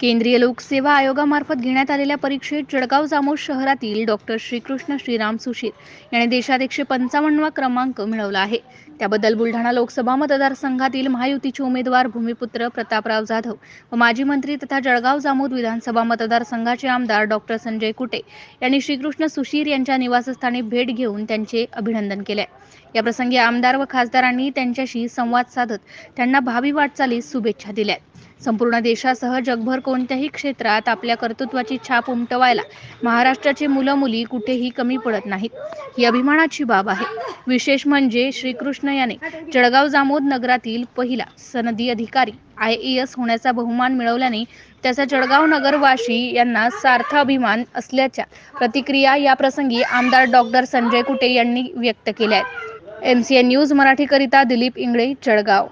केंद्रीय लोकसेवा आयोगामार्फत घेण्यात आलेल्या परीक्षेत जळगाव जामोद शहरातील डॉक्टर श्रीकृष्ण श्रीराम सुशीर याने देशात एकशे पंचावन्नवा क्रमांक मिळवला आहे. त्याबद्दल बुलढाणा लोकसभा मतदारसंघातील महायुतीचे उमेदवार भूमिपुत्र प्रतापराव जाधव व माजी मंत्री तथा जळगाव जामोद विधानसभा मतदारसंघाचे आमदार डॉक्टर संजय कुटे यांनी श्रीकृष्ण सुशीर यांच्या निवासस्थानी भेट घेऊन त्यांचे अभिनंदन केले. याप्रसंगी आमदार व खासदारांनी त्यांच्याशी संवाद साधत त्यांना भावी वाटचालीस शुभेच्छा दिल्या. संपूर्ण देशासह जगभर कोणत्याही क्षेत्रात आपल्या कर्तृत्वाची छाप उमटवायला महाराष्ट्राचे मुलं मुली कुठेही कमी पडत नाहीत. ही अभिमानाची बाब आहे. विशेष म्हणजे श्रीकृष्ण याने जळगाव जामोद नगरातील पहिला सनदी अधिकारी आय ए एस होण्याचा बहुमान मिळवल्याने त्याचा जळगाव नगरवासी यांना सार्थ अभिमान असल्याच्या प्रतिक्रिया या प्रसंगी आमदार डॉक्टर संजय कुटे यांनी व्यक्त केल्या आहेत. एम सी एन न्यूज मराठीकरिता दिलीप इंगळे जळगाव.